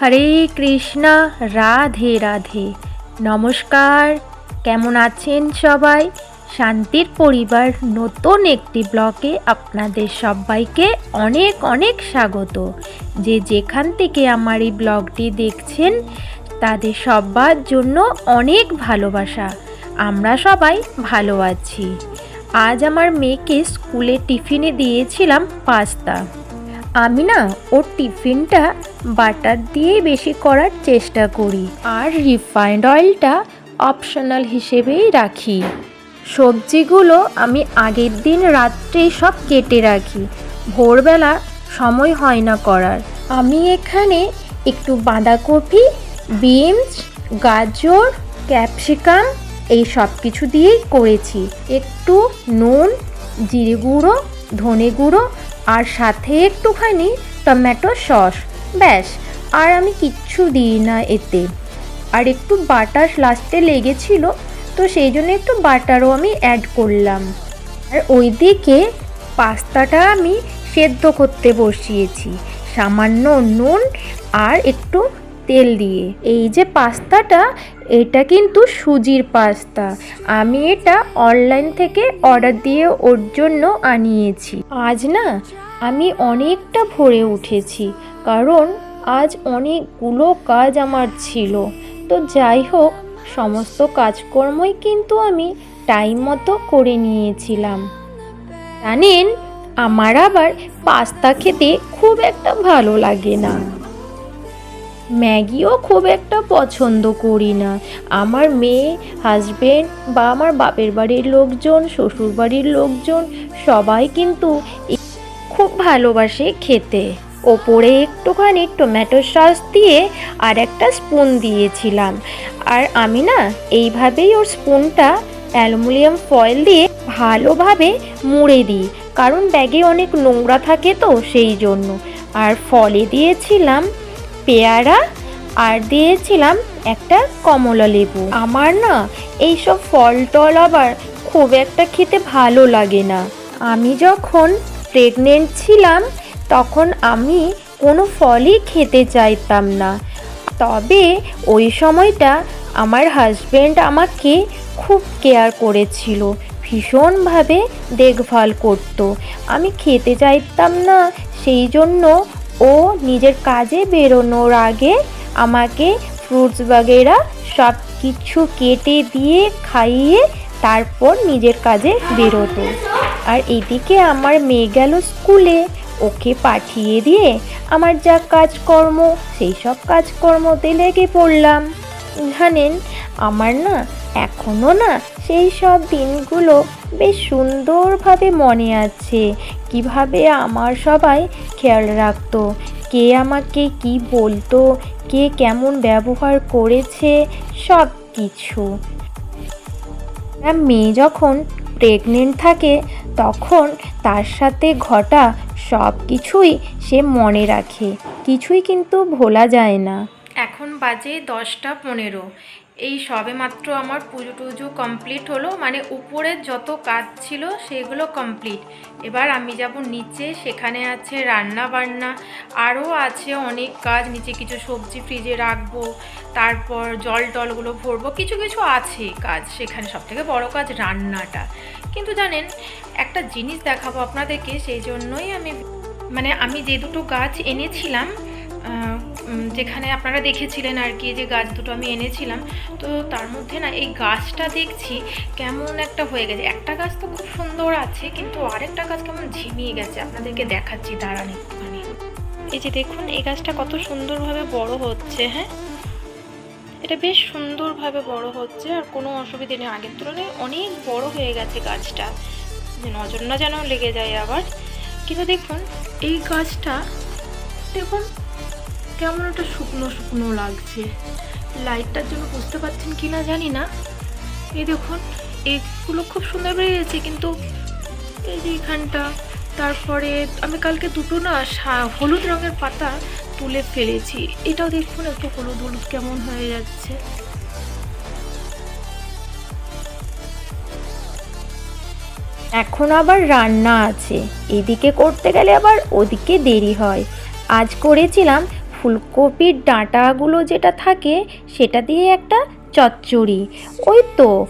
হরে কৃষ্ণা, রাধে রাধে। নমস্কার। কেমন আছেন সবাই? শান্তির পরিবার নতুন একটি ব্লকে আপনাদের সবাইকে অনেক অনেক স্বাগত। যে যেখান থেকে আমার এই ব্লগটি দেখছেন, তাদের সবার জন্য অনেক ভালোবাসা। আমরা সবাই ভালো আছি। আজ আমার মেয়েকে স্কুলে টিফিনে দিয়েছিলাম পাস্তা। আমি না, ওর টিফিনটা বাটার দিয়েই বেশি করার চেষ্টা করি। আর রিফাইন্ড অয়েলটা অপশনাল হিসেবেই রাখি। সবজিগুলো আমি আগের দিন রাত্রেই সব কেটে রাখি। ভোরবেলা সময় হয় না করার। আমি এখানে একটু বাঁধাকপি, বিনস, গাজর, ক্যাপসিকাম এই সব কিছু দিয়েই করেছি। একটু নুন, জিরে গুঁড়ো, ধনে গুঁড়ো আর সাথে একটুখানি টমেটো সস। ব্যাস, আর আমি কিচ্ছু দিই না এতে। আর একটু বাটার লাস্টে লেগেছিল, তো সেই জন্য একটু বাটারও আমি অ্যাড করলাম। আর ওইদিকে পাস্তাটা আমি সেদ্ধ করতে বসিয়েছি। সামান্য নুন আর একটু তেল দিয়ে। এই যে পাস্তাটা, এটা কিন্তু সুজির পাস্তা। আমি এটা অনলাইন থেকে অর্ডার দিয়ে ওর জন্য আনিয়েছি। আজ না আমি অনেকটা ভরে উঠেছি, কারণ আজ অনেকগুলো কাজ আমার ছিল। তো যাই হোক, সমস্ত কাজকর্মই কিন্তু আমি টাইম মতো করে নিয়েছিলাম। জানেন, আমার আবার পাস্তা খেতে খুব একটা ভালো লাগে না। ম্যাগিও খুব একটা পছন্দ করি না। আমার মেয়ে হাজবেন্ড বা আমার বাপের বাড়ির লোকজন শ্বশুর বাড়ির লোকজন সবাই কিন্তু খুব ভালোবাসে খেতে। ওপরে একটুখানি টমেটো সস দিয়ে আর একটা স্পুন দিয়েছিলাম। আর আমি না এইভাবেই ওর স্পুনটা অ্যালুমিনিয়াম ফয়েল দিয়ে ভালোভাবে মুড়ে দিই। কারণ ব্যাগে অনেক নোংরা থাকে তো সেই জন্য। আর ফলে দিয়েছিলাম পেয়ারা আর দিয়েছিলাম একটা কমলা লেবু। আমার না এইসব ফল টল আবার খুব একটা খেতে ভালো লাগে না। আমি যখন প্রেগনেন্ট ছিলাম, তখন আমি কোনো ফলই খেতে চাইতাম না। তবে ওই সময়টা আমার হাজব্যান্ড আমাকে খুব কেয়ার করেছিল, ভীষণভাবে দেখভাল করত। আমি খেতে চাইতাম না, সেই জন্য ও নিজের কাজে বেরোনোর আগে আমাকে ফ্রুটস বাগেরা সব কিছু কেটে দিয়ে খাইয়ে তারপর নিজের কাজে বেরোতো। আর এদিকে আমার মেয়ে গেল স্কুলে। ওকে পাঠিয়ে দিয়ে আমার যা কাজকর্ম, সেই সব কাজকর্মতে লেগে পড়লাম। জানেন, আমার না এখনও না সেই সব দিনগুলো বেশ সুন্দরভাবে মনে আছে। কীভাবে আমার সবাই খেয়াল রাখতো, কে আমাকে কি বলতো, কে কেমন ব্যবহার করেছে সব কিছু মেয়ে যখন প্রেগনেন্ট থাকে, তখন তার সাথে ঘটা সব কিছুই সে মনে রাখে। কিছুই কিন্তু ভোলা যায় না। এখন বাজে দশটা পনেরো। এই সবে মাত্র আমার পুজো টুজো কমপ্লিট হলো মানে উপরের যত কাজ ছিল সেগুলো কমপ্লিট এবার আমি যাব নিচে, সেখানে আছে রান্না বান্না আরও আছে অনেক কাজ, নিচে কিছু সবজি ফ্রিজে রাখব, তারপর জল টলগুলো ভরবো, কিছু কিছু আছে কাজ, সেখানে সব থেকে বড়ো কাজ রান্নাটা। কিন্তু জানেন, একটা জিনিস দেখাবো আপনাদেরকে, সেই জন্যই আমি মানে আমি যে দুটো গাছ এনেছিলাম যেখানে আপনারা দেখেছিলেন আর কি, যে গাছ দুটো আমি এনেছিলাম, তো তার মধ্যে না এই গাছটা দেখছি কেমন একটা হয়ে গেছে। একটা গাছ তো খুব সুন্দর আছে, কিন্তু আরেকটা গাছ কেমন ঝিমিয়ে গেছে, আপনাদেরকে দেখাচ্ছি দাঁড়ান একটুখানি। এই যে দেখুন, এই গাছটা কত সুন্দরভাবে বড় হচ্ছে হ্যাঁ? এটা বেশ সুন্দরভাবে বড় হচ্ছে, আর কোনো অসুবিধে নেই। আগের তুলনায় অনেক বড় হয়ে গেছে গাছটা। নজর না যেন লেগে যায় আবার। কিন্তু দেখুন, এই গাছটা, দেখুন কেমন একটা শুকনো শুকনো লাগছে। লাইটটার জন্য বুঝতে পারছেন কি না জানি না। এই দেখুন, এগুলো খুব সুন্দর বেরিয়েছে, কিন্তু এই যে এখানটা, তারপরে আমি কালকে দুটো না হলুদ রঙের পাতা তুলে ফেলেছি। এটাও দেখুন, একটু হলুদ হলুদ কেমন হয়ে যাচ্ছে। এখন আবার রান্না আছে। এদিকে করতে গেলে আবার ওদিকে দেরি হয়। আজ করেছিলাম ফুলকপির ডাঁটাগুলো যেটা থাকে, সেটা দিয়ে একটা চচ্চড়ি। ওই তো,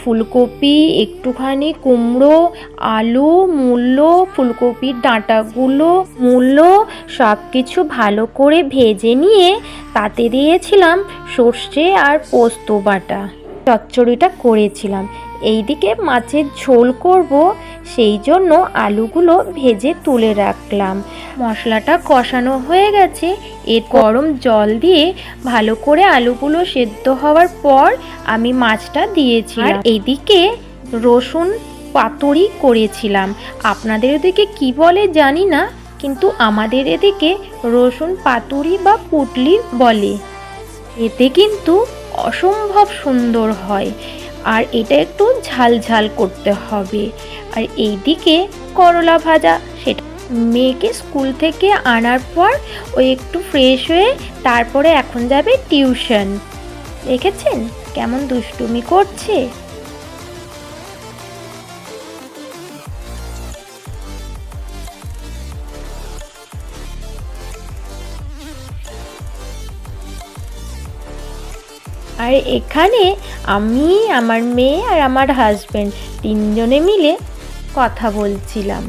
ফুলকপি, একটুখানি কুমড়ো, আলু মূলো ফুলকপির ডাঁটাগুলো মূলো সব কিছু ভালো করে ভেজে নিয়ে তাতে দিয়েছিলাম সর্ষে আর পোস্ত বাটা। চচ্চড়িটা করেছিলাম। এইদিকে মাছের ঝোল করব, সেই জন্য আলুগুলো ভেজে তুলে রাখলাম। মশলাটা কষানো হয়ে গেছে, এর গরম জল দিয়ে ভালো করে আলুগুলো সেদ্ধ হওয়ার পর আমি মাছটা দিয়েছি আর এইদিকে রসুন পাতুরি করেছিলাম। আপনাদের ওদিকে কি বলে জানি না, কিন্তু আমাদের এদিকে রসুন পাতুরি বা পুটলি বলে। এতে কিন্তু অসম্ভব সুন্দর হয়। আর এটা একটু ঝাল ঝাল করতে হবে। আর এইদিকে করলা ভাজা, সেটা মেয়েকে স্কুল থেকে আনার পর ওই একটু ফ্রেশ হয়ে তারপরে এখন যাবে টিউশন দেখেছেন? কেমন দুষ্টুমি করছে? আর এখানে আমি আমার মেয়ে আর আমার হাজব্যান্ড তিনজনে মিলে কথা বলছিলাম।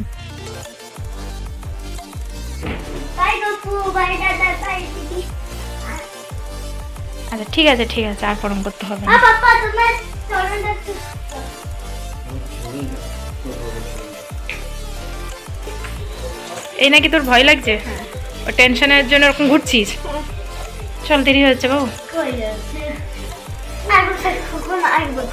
আচ্ছা ঠিক আছে ঠিক আছে আর গরম করতে হবে এই নাকি তোর ভয় লাগছে? ও টেনশনের জন্য এরকম ঘুরছিস? চল দেরি হচ্ছে বাবু।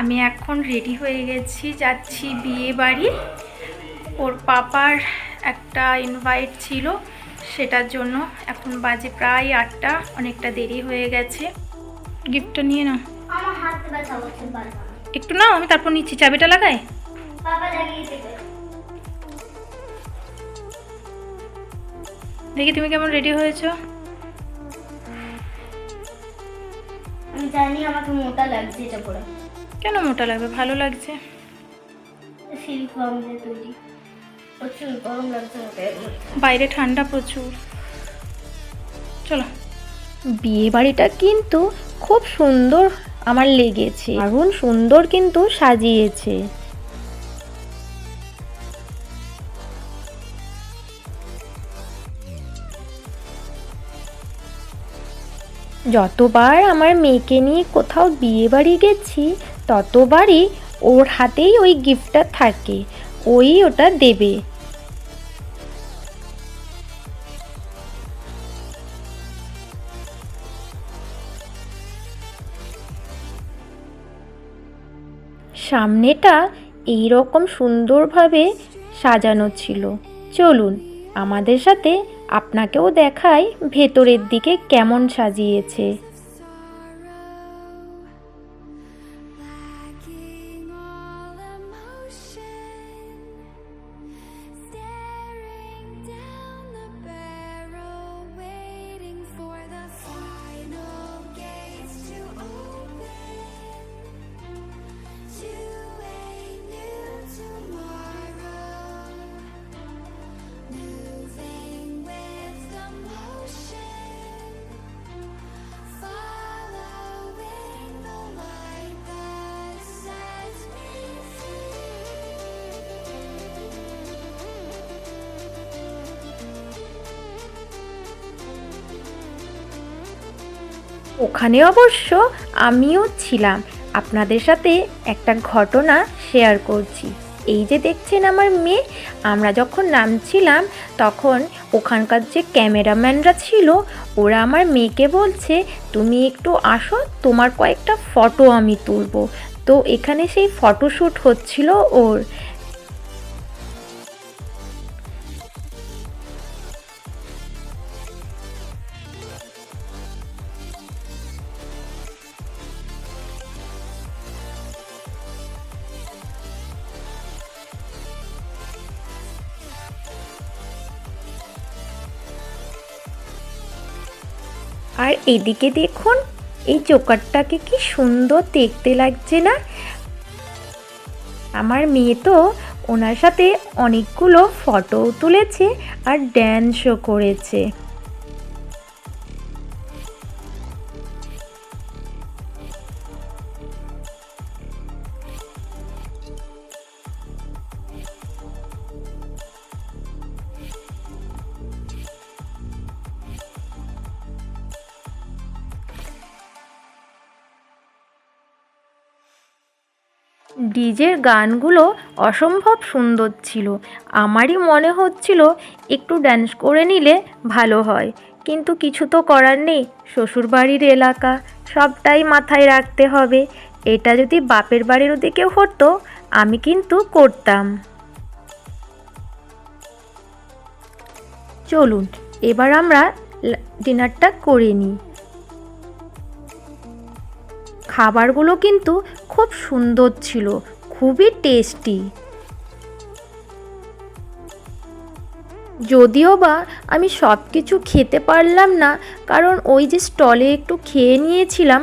আমি এখন রেডি হয়ে গেছি যাচ্ছি বিয়ে বাড়ি। ওর পাপার একটা ইনভাইট ছিল সেটার জন্য এখন বাজে প্রায় আটটা অনেকটা দেরি হয়ে গেছে। গিফটটা নিয়ে নাও। একটু নাও আমি তারপর নিচ্ছি। চাবিটা লাগাই? দেখি তুমি কেমন রেডি হয়েছো? আমি জানি আমাকে মোটা লাগছে এটা পরে। কেন মোটা লাগবে? ভালো লাগছে। বাইরে ঠান্ডা প্রচুর। চলো। বিয়ে বাড়িটা কিন্তু খুব সুন্দর আমার লেগেছে। দারুণ সুন্দর কিন্তু সাজিয়েছে। যতবার আমার মেয়েকে নিয়ে কোথাও বিয়ে বাড়ি গেছি ততবারই ওর হাতেই ওই গিফটটা থাকে, ওই ওটা দেবে। সামনেটা এই রকম সুন্দরভাবে সাজানো ছিল। চলুন, আমাদের সাথে আপনাকেও দেখাই ভেতরের দিকে কেমন সাজিয়েছে। ওখানে অবশ্য আমিও ছিলাম। আপনাদের সাথে একটা ঘটনা শেয়ার করছি। এই যে দেখছেন আমার মেয়ে, আমরা যখন নামছিলাম, তখন ওখানকার যে ক্যামেরাম্যানরা ছিল, ওরা আমার মেয়েকে বলছে, তুমি একটু আসো, তোমার কয়েকটা ফটো আমি তুলবো। তো এখানে সেই ফটোশ্যুট হচ্ছিল ওর। আর এদিকে দেখুন, এই চোকারটাকে কি সুন্দর দেখতে লাগছে না? আমার মেয়ে তো ওনার সাথে অনেকগুলো ফটোও তুলেছে আর ড্যান্সও করেছে। ডিজের গানগুলো অসম্ভব সুন্দর ছিল। আমারই মনে হচ্ছিল একটু ড্যান্স করে নিলে ভালো হয়। কিন্তু কিছু তো করার নেই। শ্বশুরবাড়ির এলাকা, সবটাই মাথায় রাখতে হবে। এটা যদি বাপের বাড়ির ওদিকে হতো, আমি কিন্তু করতাম। চলুন, এবার আমরা ডিনারটা করে নিই। খাবারগুলো কিন্তু খুব সুন্দর ছিল, খুবই টেস্টি যদিও বা আমি সব কিছু খেতে পারলাম না, কারণ ওই যে স্টলে একটু খেয়ে নিয়েছিলাম,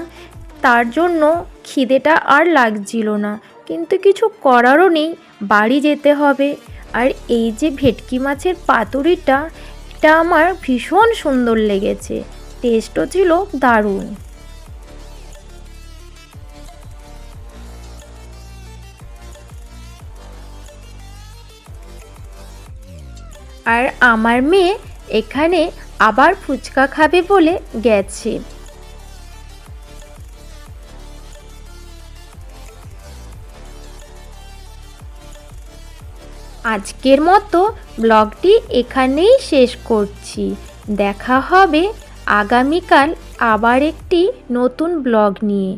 তার জন্য খিদেটা আর লাগছিল না। কিন্তু কিছু করারও নেই, বাড়ি যেতে হবে। আর এই যে ভেটকি মাছের পাতুরিটা, এটা আমার ভীষণ সুন্দর লেগেছে। টেস্টও ছিল দারুণ। আর আমার মেয়ে এখানে আবার ফুচকা খাবে বলে গেছে। আজকের মতো ব্লগটি এখানেই শেষ করছি। দেখা হবে আগামীকাল আবার একটি নতুন ব্লগ নিয়ে।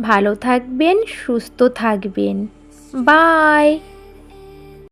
ভালো থাকবেন, সুস্থ থাকবেন। বাই!